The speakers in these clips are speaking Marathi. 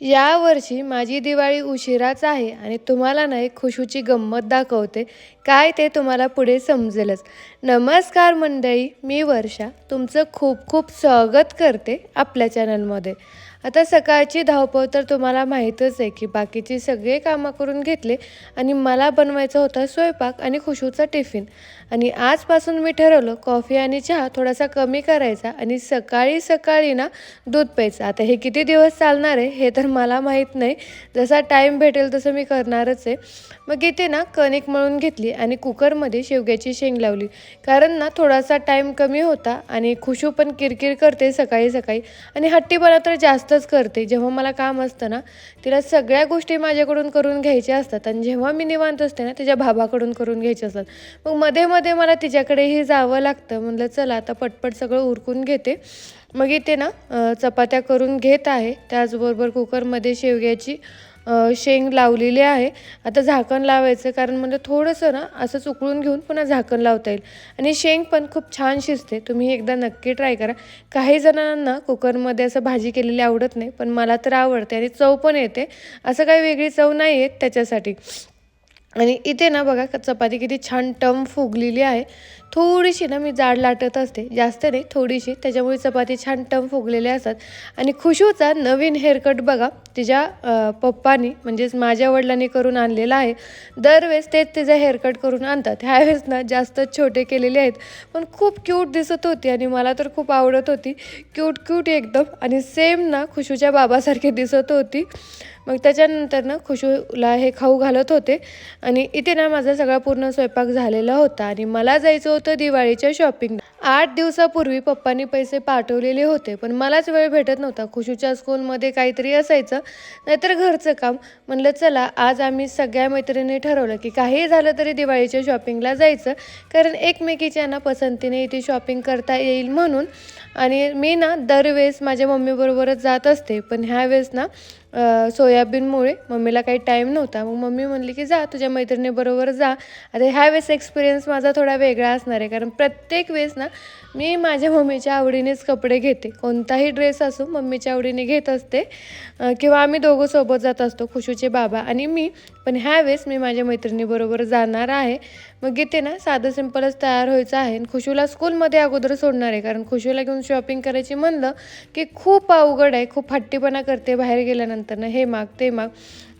यावर्षी माझी दिवाळी उशिराच आहे आणि तुम्हाला नाही खुशूची गंमत दाखवते. काय ते तुम्हाला पुढे समजेलच. नमस्कार मंडळी मी वर्षा. तुमचं खूप खूप स्वागत करते आपल्या चॅनलमध्ये आता सकाळची धावपळ तर तुम्हाला माहीतच आहे की बाकीची सगळे कामं करून घेतले आणि मला बनवायचा होता स्वयंपाक आणि खुशूचा टिफिन. आणि आजपासून मी ठरवलं कॉफी आणि चहा थोडासा कमी करायचा आणि सकाळी सकाळी ना दूध प्यायचं. आता हे किती दिवस चालणार आहे हे तर मला माहीत नाही. जसा टाईम भेटेल तसं मी करणारच आहे. मग इथे ना कणिक मळून घेतली आणि कुकरमध्ये शेवग्याची शेंग लावली. कारण ना थोडासा टाईम कमी होता आणि खुशू पण किरकिर करते सकाळी सकाळी. आणि हट्टीपणा तर जास्त जास्तच करते. जेव्हा मला काम असतं ना तिला सगळ्या गोष्टी माझ्याकडून करून घ्यायच्या असतात. आणि जेव्हा मी निवांत असते ना तिच्या भाभाकडून करून घ्यायचे असतात. मग मध्ये मध्ये मला तिच्याकडेही जावं लागतं. म्हणलं चला आता पटपट सगळं उरकून घेते. मग इथे ना चपात्या करून घेत आहे. त्याचबरोबर कुकरमध्ये शेवग्याची शेंग लावलेली आहे. आता झाकण लावायचं कारण म्हणजे थोडंसं ना असंच उकळून घेऊन पुन्हा झाकण लावता येईल. आणि शेंग पण खूप छान शिजते. तुम्ही एकदा नक्की ट्राय करा. काही जणांना कुकरमध्ये असं भाजी केलेली आवडत नाही पण मला तर आवडते आणि चव पण येते. असं काही वेगळी चव नाही येत त्याच्यासाठी. आणि इथे ना बघा चपाती किती छान टम फुगलेली आहे. थोडीशी ना मी जाड लाटत असते. जास्त नाही थोडीशी. त्याच्यामुळे चपाती छान टम फुगलेल्या असतात. आणि खुशूचा नवीन हेअरकट बघा. तिच्या पप्पानी म्हणजेच माझ्या वडिलांनी करून आणलेला आहे. दरवेळेस तेच तिचा हेअरकट करून आणतात. ह्यावेळेस ना जास्तच छोटे केलेले आहेत. पण खूप क्यूट दिसत होती आणि मला तर खूप आवडत होती. क्यूट क्यूट एकदम. आणि सेम ना खुशूच्या बाबासारखी दिसत होती. मग त्याच्यानंतर ना खुशूला हे खाऊ घालत होते. आणि इथे ना माझा सगळा पूर्ण स्वयंपाक झालेला होता. आणि मला जायचं होतं दिवाळीच्या शॉपिंग आठ दिवसापूर्वी पप्पांनी पैसे पाठवलेले होते पण मलाच वेळ भेटत नव्हता. खुशूच्या स्कूलमध्ये काहीतरी असायचं नाहीतर घरचं काम. म्हणलं चला आज आम्ही सगळ्या मैत्रिणी ठरवलं की काही झालं तरी दिवाळीच्या शॉपिंगला जायचं कारण एकमेकीच्या ना पसंतीने इथे शॉपिंग करता येईल म्हणून. आणि मी ना दरवेळेस माझ्या मम्मीबरोबरच जात असते पण ह्या वेळेस ना सोयाबीनमुळे मम्मीला काही टाईम नव्हता. मग मम्मी म्हणली की जा तुझ्या मैत्रिणीबरोबर जा. आता ह्या वेळेस एक्सपिरियन्स माझा थोडा वेगळा असणार आहे. कारण प्रत्येक वेळेस ना मी माझ्या मम्मीच्या आवडीनेच कपडे घेते. कोणताही ड्रेस असो मम्मीच्या आवडीने घेत असते. किंवा आम्ही दोघं सोबत जात असतो खुशूचे बाबा. आणि मी पण ह्या वेळेस मी माझ्या मैत्रिणीबरोबर जाणार आहे. मग इथे ना साधं सिंपलच तयार व्हायचं आहे आणि खुशूला स्कूलमध्ये अगोदर सोडणार आहे. कारण खुशूला घेऊन शॉपिंग करायची म्हणलं की खूप अवघड आहे खूप हट्टीपणा करते बाहेर गेल्यानंतर. ना हे माग ते माग.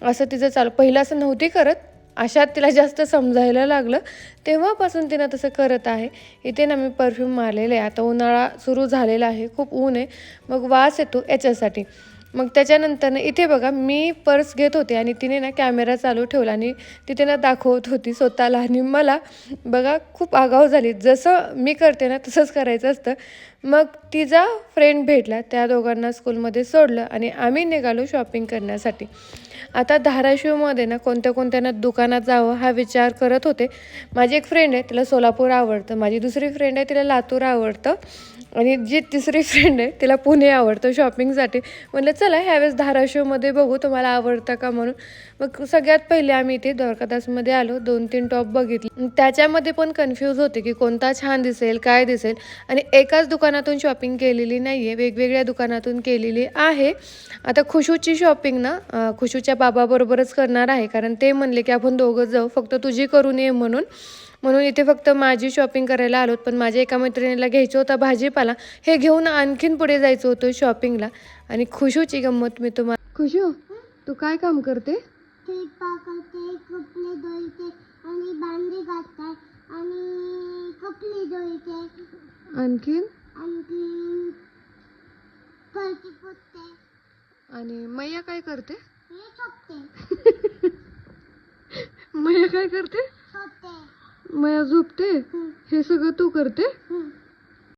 असं तिचं चालू पहिलं असं नव्हती करत. अशात तिला जास्त समजायला लागलं. तेव्हापासून तिनं तसं करत आहे. इथे ना मी परफ्यूम मारलेले आहे. आता उन्हाळा सुरू झालेला आहे. खूप ऊन आहे. मग वास येतो याच्यासाठी. मग त्याच्यानंतर ना इथे बघा मी पर्स घेत होते आणि तिने ना कॅमेरा चालू ठेवला आणि तिथे ना दाखवत होती स्वतःला. आणि मला बघा खूप आगाव झाली. जसं मी करते ना तसंच करायचं असतं. मग तिचा फ्रेंड भेटला त्या दोघांना स्कूलमध्ये सोडलं आणि आम्ही निघालो शॉपिंग करण्यासाठी. आता धाराशिवमध्ये ना कोणत्या कोणत्या ना दुकानात जावं हा विचार करत होते. माझी एक फ्रेंड आहे तिला सोलापूर आवडतं. माझी दुसरी फ्रेंड आहे तिला लातूर आवडतं. आणि जी तिसरी फ्रेंड आहे तिला पुणे आवडतं शॉपिंगसाठी म्हणलं चला ह्यावेळेस धाराशिवमध्ये बघू तुम्हाला आवडतं का म्हणून. मग सगळ्यात पहिले आम्ही इथे द्वारकादासमध्ये आलो दोन तीन टॉप बघितले. त्याच्यामध्ये पण कन्फ्यूज होते की कोणता छान दिसेल काय दिसेल. आणि एकाच दुकानातून शॉपिंग केलेली नाही आहे वेगवेगळ्या दुकानातून केलेली आहे. आता खुशूची शॉपिंग ना खुशूच्या बाबाबरोबरच करणार आहे कारण ते म्हणले की आपण दोघं जाऊ फक्त तुझी करून ये म्हणून. म्हणून इथे फक्त माझी शॉपिंग करायला आलोत पण माझ्या एका मैत्रिणीला घ्यायचं होता भाजीपाला. हे घेऊन आणखीन पुढे जायचं होतं शॉपिंगला आणि खुशूची गंमत मी तुम्हाला खुशू तू काय काम करते? कपडे धुते आणि आणि कपडे धुते. आणखीन? पुसते. आणि मैया काय करते? मैया काय करते? मैया झोपते हं, सगळं तू करते.